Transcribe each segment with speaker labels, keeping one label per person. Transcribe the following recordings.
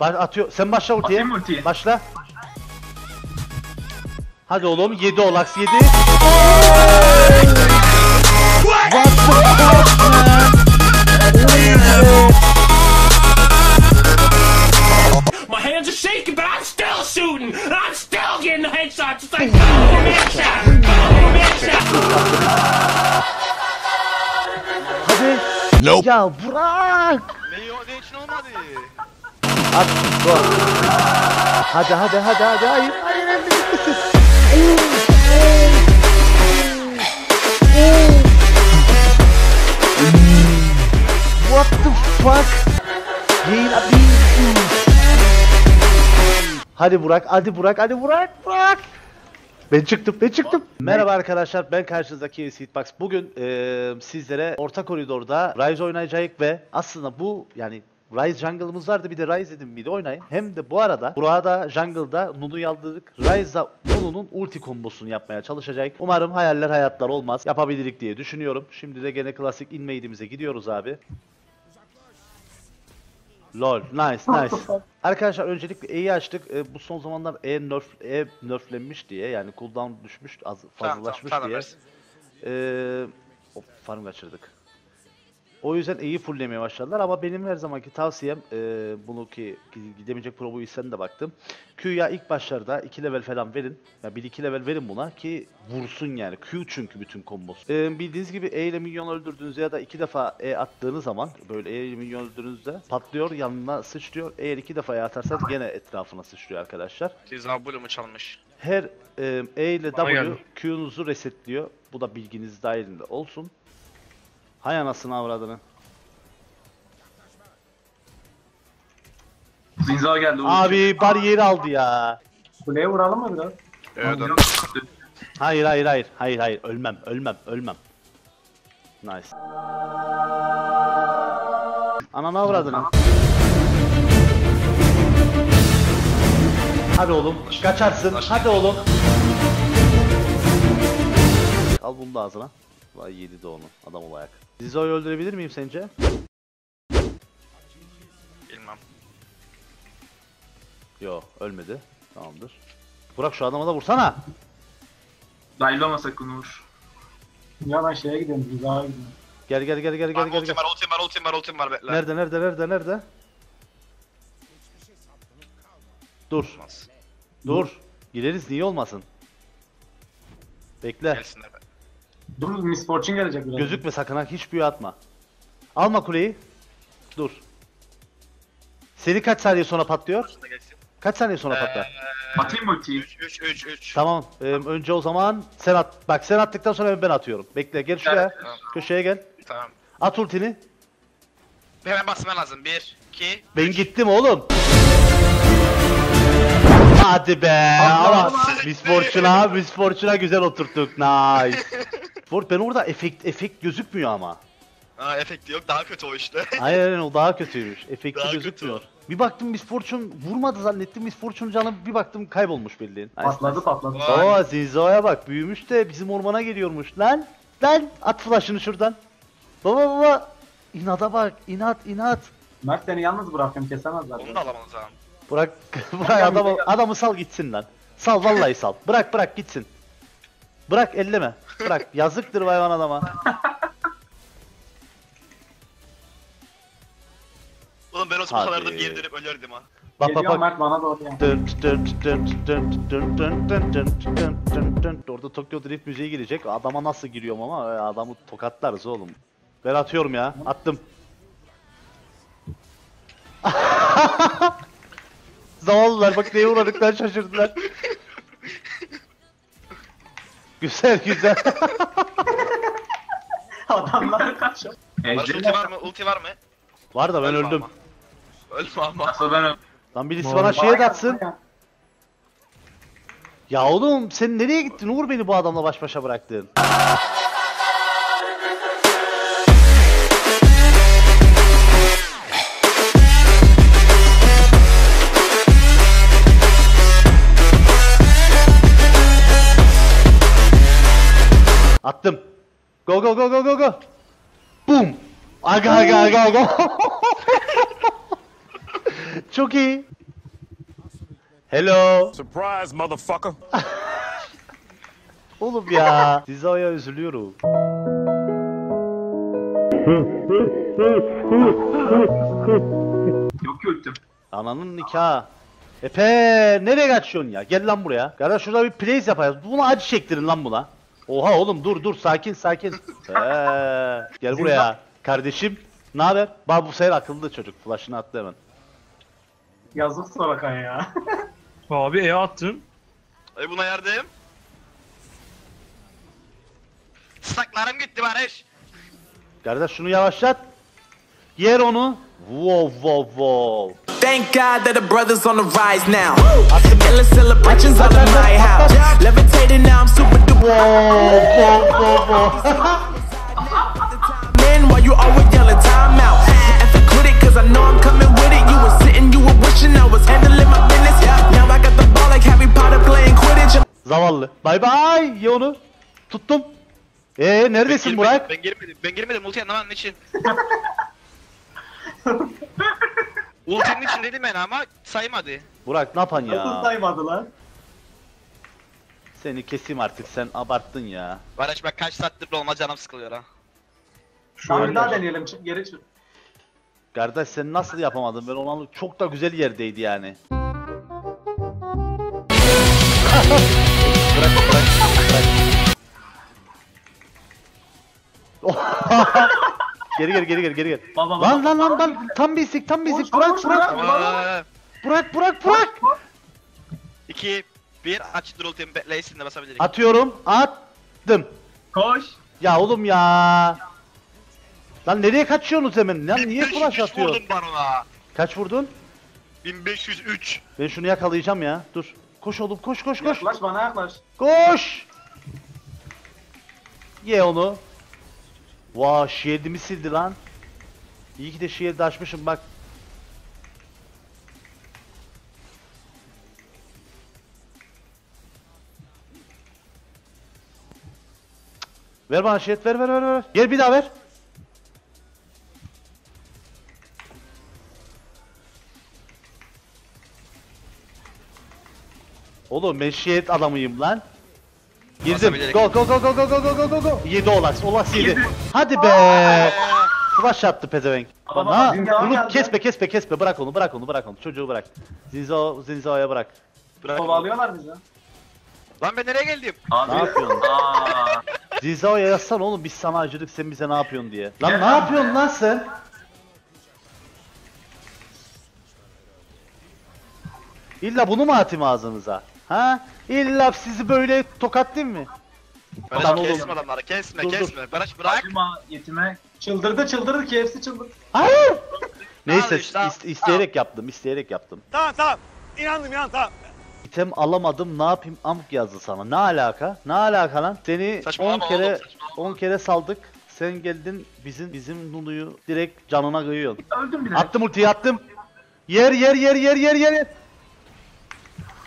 Speaker 1: Ba- atıyor. Sen başla ultiye.
Speaker 2: Atayım ultiyi?
Speaker 1: Başla. Hadi oğlum 7 olax 7. What the fuck man?
Speaker 3: My hands are shaking, but I'm still shooting. And I'm still getting the headshots. It's like, boom, headshot, boom, headshot.
Speaker 1: Hadi. Ya bırak.
Speaker 4: Ne, ne için olmadı?
Speaker 1: At. Go. Hadi hadi hadi hadi. Hayır. What the fuck? Değil abi. Hadi Burak, hadi Burak, hadi Burak, Burak. Ben çıktım, ben çıktım. Merhaba arkadaşlar, ben karşınızdaki Seedbox. Bugün eee, sizlere orta koridorda Rise oynayacağız ve aslında bu yani Rise jungle'ımız vardı bir de Rise dedim bir de oynayın. Hem de bu arada burada jungle'da Nunu'yu aldırdık. Rise'da Nunu'nun ulti kombosunu yapmaya çalışacak. Umarım hayaller hayatlar olmaz. Yapabilirik diye düşünüyorum. Şimdi de gene klasik inmade'imize gidiyoruz abi. Lol, nice, nice. Arkadaşlar öncelikle E'yi açtık. E, bu son zamanlar E nerf E nerflenmiş diye yani cooldown düşmüş, az
Speaker 4: Tamam,
Speaker 1: fazlalaşmış
Speaker 4: tamam,
Speaker 1: diye.
Speaker 4: tamam,
Speaker 1: hop, farm kaçırdık. O yüzden E'yi fulllemeye başladılar ama benim her zamanki tavsiyem e, bunu ki gidemeyecek probu sen de baktım. Q'ya ilk başlarda 2 level falan verin. Ya 1-2 level verin buna ki vursun yani. Q çünkü bütün kombosu. Ee, bildiğiniz gibi E ile minyon öldürdüğünüzde ya da iki defa E attığınız zaman böyle E ile minyon öldürdüğünüzde patlıyor yanına sıçrıyor. Eğer iki defa E atarsanız gene etrafına sıçrıyor arkadaşlar.
Speaker 4: Zabul'u mu çalmış?
Speaker 1: Her e, E ile
Speaker 2: Bana
Speaker 1: W. Q'nuzu resetliyor. Bu da bilginiz dahilinde olsun. Hay anasını avradını.
Speaker 2: Zinza geldi.
Speaker 1: Abi bariyeri aldı ya.
Speaker 5: Kuleye vuralım mı biraz?
Speaker 4: Evet,
Speaker 2: Tamam,
Speaker 1: Hayır hayır hayır. Hayır hayır ölmem ölmem ölmem. Nice. Ananı avradını. Hadi oğlum kaçarsın. Hadi oğlum. Al bunu da ağzına. Vay yedi de onu. Adam ol ayak. Zizo'yu öldürebilir miyim sence?
Speaker 4: Bilmem.
Speaker 1: Yo ölmedi. Tamamdır. Burak şu adama da vursana.
Speaker 2: Dahil sakın Uğur.
Speaker 5: Ya ben şeye gidiyorum, Rıza'ya gidiyorum.
Speaker 1: Gel gel gel gel gel
Speaker 4: Gel,
Speaker 1: gel.
Speaker 4: ultim var, ultim var, ultim var, ultim var. Bekle.
Speaker 1: Nerede nerede nerede nerede? Dur.
Speaker 4: Olmaz.
Speaker 1: Dur. Gireriz niye olmasın? Bekle.
Speaker 4: Gelsinler.
Speaker 5: Dur Miss Fortune gelecek biraz.
Speaker 1: Gözükme sakın ha hiç büyü atma. Alma kuleyi. Dur. Seni kaç saniye sonra patlıyor? Kaç saniye sonra patlar?
Speaker 2: Atayım mı ultiyi?
Speaker 4: 3, 3, 3, 3.
Speaker 1: Tamam. e, önce o zaman sen at. Bak sen attıktan sonra ben atıyorum. Bekle gel şuraya.
Speaker 4: Tamam.
Speaker 1: Köşeye gel.
Speaker 4: Tamam.
Speaker 1: At ultini.
Speaker 4: Hemen basman lazım. 1, 2,
Speaker 1: Ben gittim oğlum. Hadi be. Ama Miss Fortune'a, Miss Fortune'a güzel oturttuk. Nice. For, ben orada efekt efekt gözükmüyor ama.
Speaker 4: Aa efekti yok, daha kötü o işte.
Speaker 1: Aynen aynen o daha kötüymüş. Efekti
Speaker 4: Daha
Speaker 1: gözükmüyor.
Speaker 4: kötü
Speaker 1: Bir baktım Miss Fortune vurmadı zannettim. Miss Fortune canım bir baktım kaybolmuş bildiğin.
Speaker 5: Patladı patladı.
Speaker 4: Vay.
Speaker 1: Oo Zinzo'ya bak büyümüş de bizim ormana geliyormuş lan. Lan at flash'ını şuradan. Baba baba. İnada bak inat inat.
Speaker 5: Mert seni yalnız bırakıyorum kesemezler.
Speaker 4: Onu da alamamız lazım.
Speaker 1: Bırak bırak adamı, adamı sal gitsin lan. Sal vallahi sal. Bırak bırak gitsin. Bırak elleme. Bırak yazıktır hayvan adama.
Speaker 4: Oğlum ben o
Speaker 1: Hadi.
Speaker 4: smoke'larda geri dönüp ölürdüm ha.
Speaker 1: Bak bak
Speaker 5: Geliyor
Speaker 1: bak.
Speaker 5: Mert bana doğru yani.
Speaker 1: Dın dın dın dın dın dın dın dın dın dın dın. Orada Tokyo Drift müziği gelecek. Adama nasıl giriyorum ama e, adamı tokatlarız oğlum. Ben atıyorum ya. Attım. Zavallılar bak neye uğradıklar şaşırdılar. Güzel güzel.
Speaker 5: Adamlar kaçıyor.
Speaker 4: Barış ulti var mı? Ulti var mı?
Speaker 1: Var da ben
Speaker 4: Ölme
Speaker 1: öldüm.
Speaker 4: ama. Ölme ama.
Speaker 2: Asıl ben
Speaker 1: Lan birisi bana şeye de atsın.
Speaker 5: Ya.
Speaker 1: Ya oğlum sen nereye gittin? Uğur beni bu adamla baş başa bıraktın. Attım. Go go go go go go. Boom. Aga aga aga aga. Çok iyi. Hello.
Speaker 3: Surprise, motherfucker.
Speaker 1: Oğlum ya. Zizo'ya üzülüyorum.
Speaker 2: Yok ultim.
Speaker 1: Ananın nikahı. Epe nereye kaçıyorsun ya? Gel lan buraya. Kardeş şurada bir plays yapacağız. Buna acı çektirin lan buna. Oha oğlum dur dur sakin sakin. Ee, gel buraya. Kardeşim ne haber? Bak bu sefer akıllı çocuk. Flash'ını attı hemen.
Speaker 5: Yazık Soraka ya.
Speaker 6: Abi E attım.
Speaker 4: Ay buna yardım. Saklarım gitti Barış.
Speaker 1: Kardeş şunu yavaşlat. Yer onu. Wow wow wow.
Speaker 7: Thank God that the brothers on the rise now. Endless celebrations all in my house. Levitating now, I'm super whoa, whoa, whoa.
Speaker 1: Zavallı. Bay bay ye onu. Tuttum. Ee neredesin
Speaker 4: ben
Speaker 1: Burak?
Speaker 4: Ben girmedim. Ben girmedim. Ulti anlamanın için. Ultinin içindeydim ben ama saymadı.
Speaker 1: Burak ne yapan ya?
Speaker 5: Nasıl saymadı lan?
Speaker 1: Seni keseyim artık sen abarttın ya.
Speaker 4: Barış bak kaç saattir olma canım sıkılıyor ha.
Speaker 5: Şu Tamam daha deneyelim. Geri çık.
Speaker 1: Kardeş sen nasıl yapamadın ben onu. Çok da güzel yerdeydi yani. Bırak bırak bırak. Geri geri geri geri geri geri. Lan lan lan lan tam bir isik tam bir
Speaker 5: Oğlum,
Speaker 1: isik.
Speaker 5: Burak
Speaker 4: çabuk
Speaker 1: Burak. Burak Burak
Speaker 4: 2 bir aç drol tempe Leysin basabilirim.
Speaker 1: Atıyorum. Attım.
Speaker 2: Koş.
Speaker 1: Ya oğlum ya. Lan nereye kaçıyorsunuz hemen? Lan niye
Speaker 4: 1503 flash
Speaker 1: atıyor?
Speaker 4: vurdum ben ona.
Speaker 1: Kaç vurdun?
Speaker 4: 1503.
Speaker 1: Ben şunu yakalayacağım ya. Dur. Koş oğlum koş koş koş.
Speaker 5: Yaklaş bana yaklaş.
Speaker 1: Koş! Ye onu. Vaa şiirdimi sildi lan. İyi ki de şiirde açmışım bak. Ver bana shield ver ver ver ver. Gel bir daha ver. Oğlum ben adamıyım lan. Girdim. Go go go go go go go go go go. 7 Olax. Olax 7.
Speaker 2: Yedi.
Speaker 1: Hadi be. Flash attı pezevenk.
Speaker 5: Zinzao
Speaker 1: bunu kesme kesme kesme bırak onu bırak onu bırak onu çocuğu bırak. Zinzao Zinzao'ya bırak.
Speaker 4: Bırak.
Speaker 5: Kovalıyorlar bizi.
Speaker 4: Lan ben nereye geldim?
Speaker 2: Abi.
Speaker 1: Ne yapıyorsun?
Speaker 2: Aa.
Speaker 1: Zinzao'ya yazsana oğlum biz sana acıdık sen bize ne yapıyorsun diye. Lan ne yapıyorsun lan sen? İlla bunu mu atayım ağzınıza? Ha? İlla sizi böyle tokatlayayım mı?
Speaker 4: Barış
Speaker 1: Lan oğlum.
Speaker 4: kesme adamları kesme
Speaker 1: Dur, dur.
Speaker 4: kesme. Barış bırak.
Speaker 2: Acıma yetime.
Speaker 5: Çıldırdı çıldırdı ki hepsi çıldırdı.
Speaker 1: Hayır. Neyse
Speaker 4: işte, al,
Speaker 1: is- isteyerek yaptım isteyerek yaptım.
Speaker 3: Tamam tamam. İnandım inan tamam.
Speaker 1: İtem alamadım ne yapayım amk yazdı sana. Ne alaka? Ne alaka lan? Seni 10
Speaker 4: Saçmalama
Speaker 1: kere
Speaker 4: oğlum, saçmalama.
Speaker 1: 10 kere saldık. Sen geldin bizim bizim Nulu'yu direkt canına kıyıyorsun.
Speaker 2: Öldüm bile.
Speaker 1: Attım ultiyi attım. Yer yer yer yer yer yer.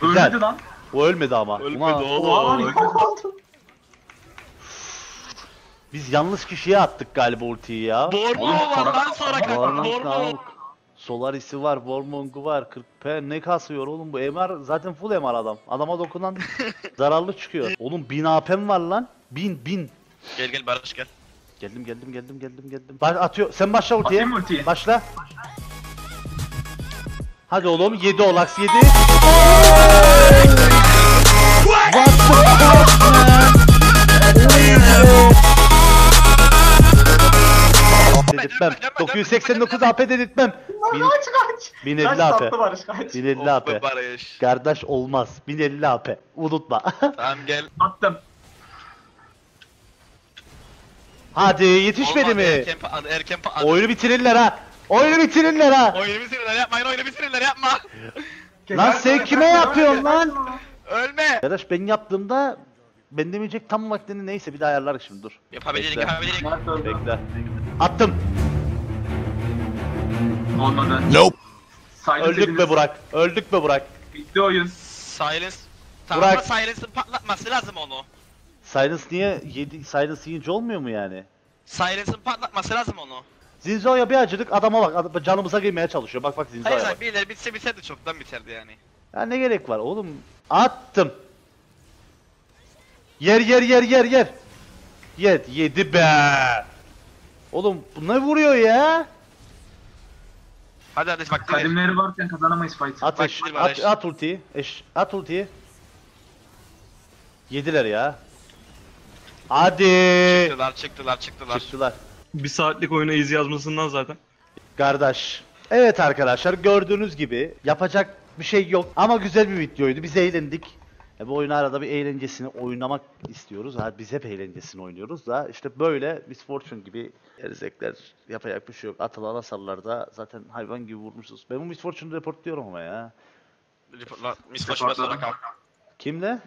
Speaker 1: güzel.
Speaker 2: Ölmedi lan.
Speaker 1: O ölmedi ama.
Speaker 4: Ölmedi
Speaker 1: Ulan,
Speaker 4: oğlum.
Speaker 1: Biz yanlış kişiye attık galiba ultiyi ya.
Speaker 4: Bormo
Speaker 2: Oğlum,
Speaker 4: var
Speaker 2: sonra-
Speaker 4: lan sonra kanka.
Speaker 1: Solaris'i var, Warmong'u var, 40p ne kasıyor oğlum bu MR zaten full MR adam. Adama dokunan zararlı çıkıyor. Oğlum 1000 AP'm var lan. 1000 1000.
Speaker 4: Gel gel Barış gel.
Speaker 1: Geldim geldim geldim geldim geldim. Baş, atıyor. Sen başla ultiye.
Speaker 2: Atayım ultiyi.
Speaker 1: Başla. Hadi oğlum 7 olax 7. What the fuck man? Dedirtmem. 989 AP dedirtmem. Bin-
Speaker 5: Kaç kaç.
Speaker 1: 1050
Speaker 5: Kaç
Speaker 1: AP.
Speaker 5: Barış kaç.
Speaker 1: 1050
Speaker 4: Of be
Speaker 1: AP.
Speaker 4: Barış.
Speaker 1: Kardeş olmaz. 1050 AP. Unutma.
Speaker 4: Tamam gel.
Speaker 2: Attım.
Speaker 1: Hadi yetişmedi
Speaker 4: Olmadı,
Speaker 1: mi?
Speaker 4: Erken erken patladı.
Speaker 1: Oyunu bitirirler ha. Oyunu bitirirler ha.
Speaker 4: Oyunu bitirirler yapmayın oyunu bitirirler yapma.
Speaker 1: Lan sen kime yapıyorsun lan?
Speaker 4: Ölme.
Speaker 1: Kardeş ben yaptığımda ben demeyecek tam vaktini neyse bir daha ayarlarız şimdi dur. Bekle.
Speaker 5: Mert öldü.
Speaker 1: Bekle. Attım.
Speaker 2: Olmadı.
Speaker 3: Nope.
Speaker 2: Silence
Speaker 1: Öldük
Speaker 2: ediniz.
Speaker 1: be Burak. Öldük be Burak.
Speaker 2: Bitti oyun.
Speaker 4: Silence. Tamam
Speaker 1: Burak.
Speaker 4: ama Silence'ın patlatması lazım onu.
Speaker 1: Silence niye yedi Silence yiyince olmuyor mu yani?
Speaker 4: Silence'ın patlatması lazım onu.
Speaker 1: Zinzo'ya bir acıdık adama bak canımıza girmeye çalışıyor. Bak bak Zinzo'ya
Speaker 4: Hayır
Speaker 1: bak.
Speaker 4: hayır birileri bitse biterdi çoktan biterdi yani.
Speaker 1: Ya ne gerek var oğlum? Attım. Yer yer yer yer yer. Yed yedi be. Oğlum bu ne vuruyor ya?
Speaker 4: Hadi hadi bak direkt.
Speaker 2: Kadimleri varken kazanamayız fight.
Speaker 1: At
Speaker 4: Bak
Speaker 1: eş,
Speaker 4: şimdi
Speaker 1: at,
Speaker 4: Barış.
Speaker 1: at ultiyi. Eş, at ultiyi. Yediler ya. Hadi.
Speaker 4: Çıktılar çıktılar çıktılar.
Speaker 1: Çıktılar.
Speaker 6: Bir saatlik oyuna iz yazmasından zaten.
Speaker 1: Kardeş. Evet arkadaşlar gördüğünüz gibi yapacak bir şey yok ama güzel bir videoydu. Biz eğlendik. E, bu oyunu arada bir eğlencesini oynamak istiyoruz. Ha, biz hep eğlencesini oynuyoruz da işte böyle Miss Fortune gibi erzekler yapacak bir şey yok. Atılan hasarlarda zaten hayvan gibi vurmuşuz. Ben bu Miss Fortune'u reportluyorum ama ya.
Speaker 4: Reportla. Miss Fortune ve Soraka.
Speaker 1: Kimle?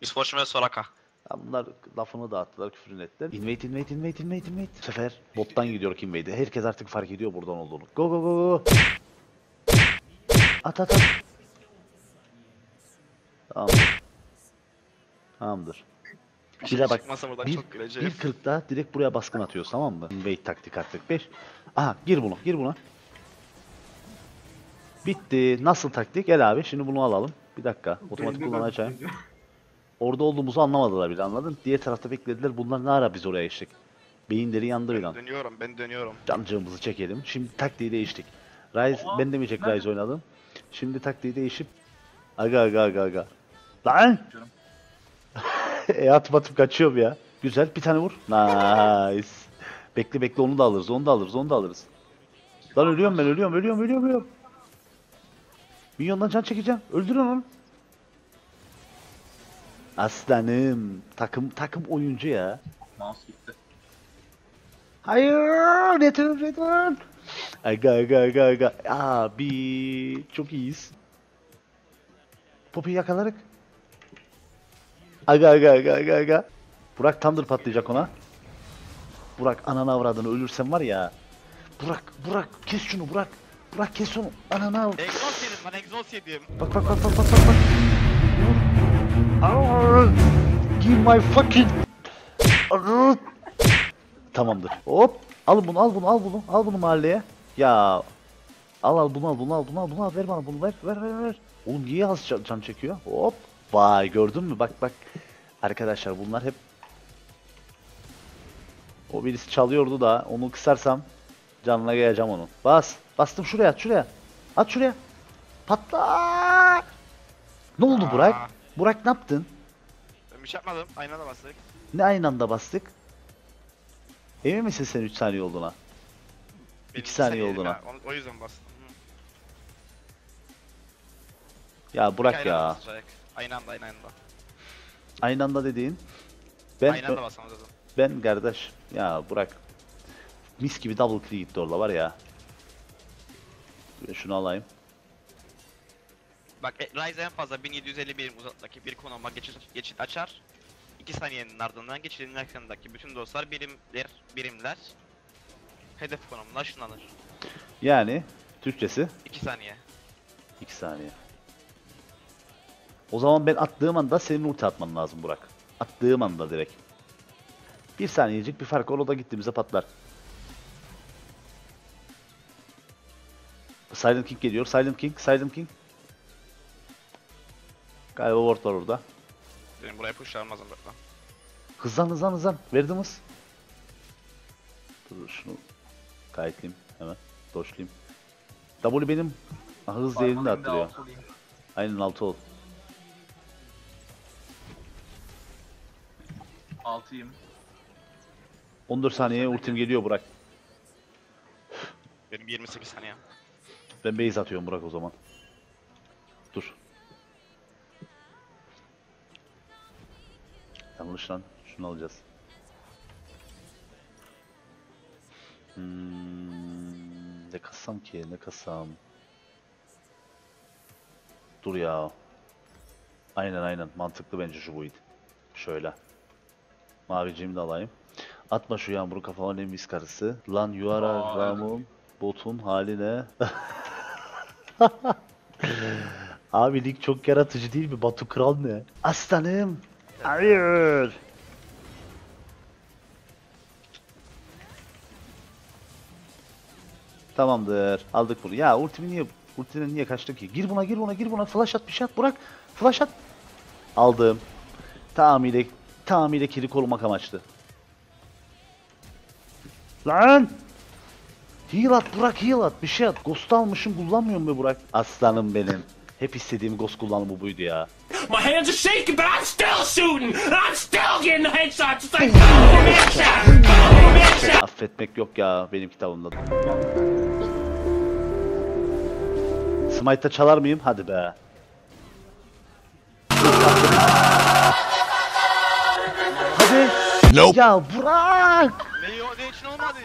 Speaker 4: Miss Fortune ve Soraka.
Speaker 1: Ya bunlar lafını dağıttılar, küfür ettiler. Invade, invade, invade, invade, invade. Bu sefer bottan gidiyor invade'e. Herkes artık fark ediyor buradan olduğunu. Go, go, go, go. At, at, at. Tamamdır. Tamamdır. De bak,
Speaker 4: çıkmasa buradan
Speaker 1: Bir,
Speaker 4: çok
Speaker 1: kırkta direkt buraya baskın atıyoruz tamam mı? Invade taktik attık 5. Aha gir bunu, gir buna. Bitti. Nasıl taktik? Gel abi şimdi bunu alalım. Bir dakika. Otomatik kullanacağım.
Speaker 5: bak.
Speaker 1: Orada olduğumuzu anlamadılar bile anladın? Diğer tarafta beklediler. Bunlar ne ara biz oraya geçtik? Beyinleri yandı bir an.
Speaker 4: Dönüyorum ben dönüyorum.
Speaker 1: Cancığımızı çekelim. Şimdi taktiği değiştik. Rise, ben demeyecek Rise oynadım. Şimdi taktiği değişip Aga aga aga aga. Lan! e atıp atıp kaçıyorum ya. Güzel bir tane vur. Nice. Bekle bekle onu da alırız onu da alırız onu da alırız. Lan ölüyorum ben ölüyorum ölüyorum ölüyorum ölüyorum. Minyondan can çekeceğim. Öldürün onu. Aslanım. Takım takım oyuncu ya.
Speaker 2: Mouse gitti.
Speaker 1: Hayır, return, return. Aga, aga, aga, aga. Abi, çok iyiyiz. Poppy yakalarık. Aga, aga, aga, aga, aga. Burak Thunder patlayacak ona. Burak ananı avradını ölürsen var ya. Burak, Burak kes şunu Burak. Burak kes onu. Ananı av.
Speaker 4: Exhaust yedim ben exhaust yedim.
Speaker 1: Bak bak bak bak bak bak. bak. Arr! Give my fucking... Arr! Tamamdır. Hop. Al bunu al bunu al bunu. Al bunu mahalleye. Ya. Al al bunu al bunu al bunu al bunu al. Ver bana bunu ver ver ver ver. Oğlum niye az can çekiyor? Hop. Vay gördün mü? Bak bak. Arkadaşlar bunlar hep o birisi çalıyordu da onu kısarsam canına geleceğim onun. Bas. Bastım şuraya at şuraya. At şuraya. Patla. Ne oldu Burak?
Speaker 4: Aa.
Speaker 1: Burak ne yaptın?
Speaker 4: Ben bir şey yapmadım. Aynı anda bastık.
Speaker 1: Ne aynı anda bastık? Emin misin sen 3 saniye olduğuna?
Speaker 4: Benim
Speaker 1: İki saniye
Speaker 4: yedim
Speaker 1: oldu
Speaker 4: ha, O, yüzden bastım. Hı.
Speaker 1: Ya Burak ya.
Speaker 4: basacak. Aynı anda aynı anda.
Speaker 1: Aynı anda dediğin. Ben
Speaker 4: aynı anda basamaz dedim.
Speaker 1: ben kardeş. Ya Burak. Mis gibi double kill gitti orada var ya. Şunu alayım.
Speaker 4: Bak e, Ryze en fazla 1750 birim uzaklıktaki bir konuma geçit, geçit açar. 2 saniyenin ardından geçidin yakınındaki bütün dostlar birimler, birimler hedef konumuna ışınlanır.
Speaker 1: Yani Türkçesi
Speaker 4: 2 saniye.
Speaker 1: 2 saniye. O zaman ben attığım anda senin ulti atman lazım Burak. Attığım anda direkt. Bir saniyecik bir fark var o da gittiğimizde patlar. Silent King geliyor. Silent King, Silent King. Galiba ward var orada.
Speaker 4: Benim buraya pushlanmazım böyle.
Speaker 1: Hızlan hızlan hızlan. Verdim hız. Dur şunu kayıtlayayım hemen. Doşlayayım. W benim hız değerini de
Speaker 2: Parmağımda
Speaker 1: arttırıyor.
Speaker 2: altı olayım.
Speaker 1: Aynen 6 ol.
Speaker 2: Altıyım.
Speaker 1: 14 saniyeye ultim geliyor Burak.
Speaker 4: Benim 28 saniye.
Speaker 1: Ben base atıyorum Burak o zaman. Dur. Yanlış lan. Şunu alacağız. Hmm, ne kassam ki? Ne kassam? Dur ya. Aynen aynen. Mantıklı bence şu buydu. Şöyle. Maviciğimi de alayım. Atma şu yağmuru kafama ne mis karısı. Lan yuara
Speaker 2: Aa,
Speaker 1: Ramon botun haline. Abi lig çok yaratıcı değil mi? Batu Kral ne? Aslanım. Hayır. Tamamdır. Aldık bunu. Ya ultimi niye ultiden niye kaçtı ki? Gir buna gir buna gir buna. Flash at bir şey at Burak. Flash at. Aldım. Tamamıyla tamamıyla kili korumak amaçlı. Lan! Heal at Burak heal at. Bir şey at. Ghost almışım kullanmıyorum be Burak. Aslanım benim. Hep istediğim ghost kullanımı buydu ya.
Speaker 3: My hands are shaking, but I'm still shooting. I'm still getting the headshots. It's like, boom, headshot, boom, headshot.
Speaker 1: Affetmek yok ya benim kitabımda. Smite'da çalar mıyım? Hadi be. Hadi. Ya Burak!
Speaker 4: Ne için olmadı?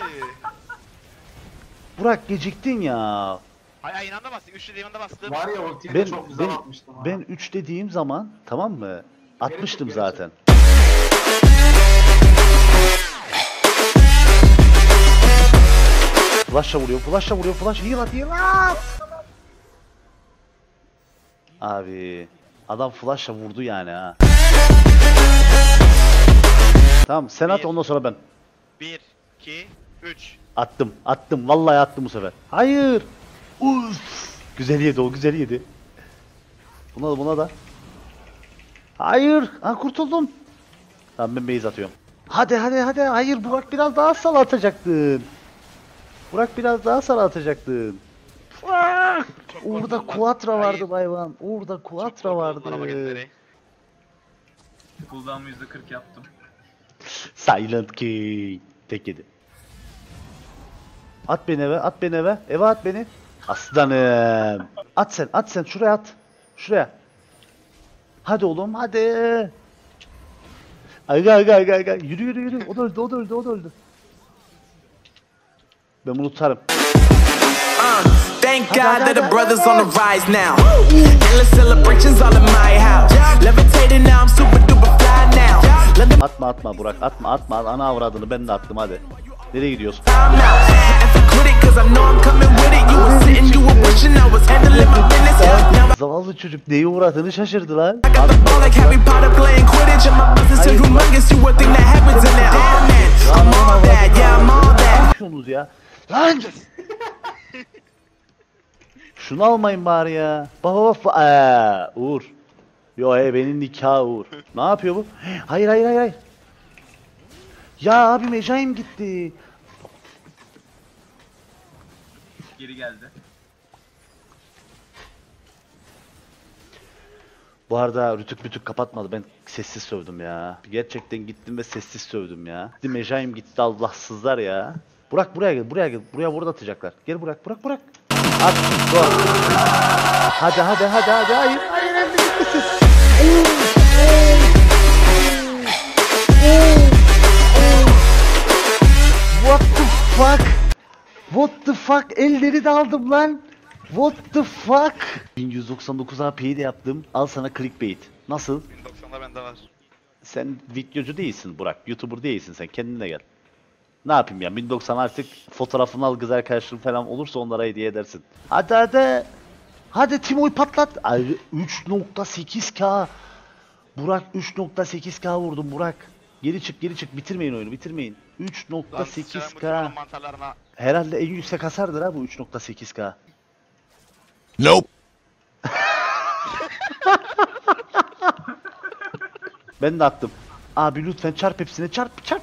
Speaker 1: Burak geciktin ya.
Speaker 4: Hayır aynı anda bastım. Üçlü değil anda bastım.
Speaker 5: Var ya ultiyi
Speaker 1: Ben
Speaker 5: de çok güzel
Speaker 1: ben,
Speaker 5: atmıştım ha.
Speaker 1: ben 3 dediğim zaman tamam mı? Atmıştım
Speaker 5: geri çık.
Speaker 1: zaten. Flash'a vuruyor, flash'a vuruyor, flash heal at, heal at! Abi, adam flash'a vurdu yani ha. Tamam, sen at
Speaker 4: Bir.
Speaker 1: ondan sonra ben.
Speaker 4: 1, 2, 3.
Speaker 1: Attım, attım. Vallahi attım bu sefer. Hayır. Uf. Güzel yedi o, güzel yedi. Buna da, buna da. Hayır. Ha kurtuldum. Tamam ben base atıyorum. Hadi hadi hadi. Hayır Burak biraz daha sal atacaktın. Burak biraz daha sal atacaktın. Ah! Orada Quattro vardı hayvan. Orada Quattro vardı.
Speaker 4: Göndereyim.
Speaker 2: Cooldown'u %40 yaptım.
Speaker 1: Silent King. Tek yedi. At beni eve, at beni eve. Eve at beni. Aslanım. At sen, at sen. Şuraya at. Şuraya. Hadi oğlum, hadi. Aga aga aga aga. Yürü yürü yürü. O da öldü, o da öldü, o da öldü. Ben bunu tutarım.
Speaker 7: Thank God that the brothers on the rise now. Endless celebrations all in my house. Levitating now, I'm super duper fly now. London
Speaker 1: Atma atma Burak, atma atma. Ana avradını ben de attım hadi. Nereye gidiyorsun? Zavallı çocuk neye uğradığını şaşırdı lan. yapıyorsunuz ya? Lan! Şunu almayın bari ya. Baba baba. Eee, Uğur. Yo he benim nikah Uğur. Ne yapıyor bu? Hayır hayır hayır hayır. Ya abi mecayim gitti.
Speaker 2: Geri geldi.
Speaker 1: Bu arada rütük rütük kapatmadı. Ben sessiz sövdüm ya. Gerçekten gittim ve sessiz sövdüm ya. Gitti mecayim gitti Allahsızlar ya. Burak buraya gel, buraya gel. Buraya burada atacaklar. Gel Burak, Burak, Burak. At. Hadi, hadi, hadi, hadi. Hayır, hayır, elde fuck? What the fuck? Elleri de aldım lan. What the fuck? 1199 AP'yi de yaptım. Al sana clickbait. Nasıl?
Speaker 4: 1090'da bende var.
Speaker 1: Sen videocu değilsin Burak. YouTuber değilsin sen. Kendine gel. Ne yapayım ya? 1090 artık fotoğrafını al kız arkadaşın falan olursa onlara hediye edersin. Hadi hadi. Hadi Timo'yu patlat. Ay 3.8k. Burak 3.8k vurdum Burak. Geri çık geri çık. Bitirmeyin oyunu bitirmeyin.
Speaker 4: Lan sen bu
Speaker 1: 3.8k.
Speaker 4: mantarlarına
Speaker 1: Herhalde en yüksek hasardır ha bu 3.8k. Ben de attım. Abi lütfen çarp hepsine çarp çarp.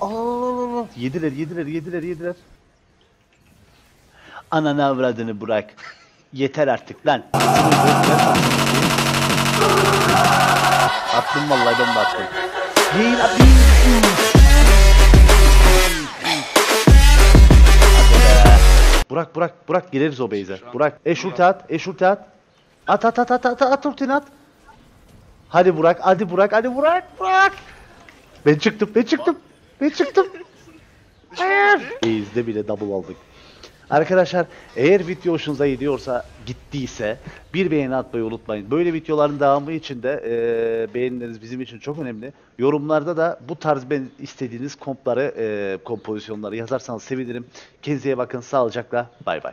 Speaker 1: Aa, yediler yediler yediler yediler. Ananı avradını bırak. Yeter artık lan. attım vallahi ben de attım. Değil abi. Burak Burak Burak gireriz o base'e. Burak eş ulti at eş ulti at. At at at at at at ultini at. Hadi Burak, hadi Burak, hadi Burak, Burak. Ben çıktım, ben çıktım, ben çıktım. Hayır. Base'de bile double aldık. Arkadaşlar eğer video hoşunuza gidiyorsa gittiyse bir beğeni atmayı unutmayın. Böyle videoların devamı için de eee beğenileriniz bizim için çok önemli. Yorumlarda da bu tarz ben istediğiniz kompları, eee kompozisyonları yazarsanız sevinirim. Kendinize bakın, sağlıcakla, bay bay.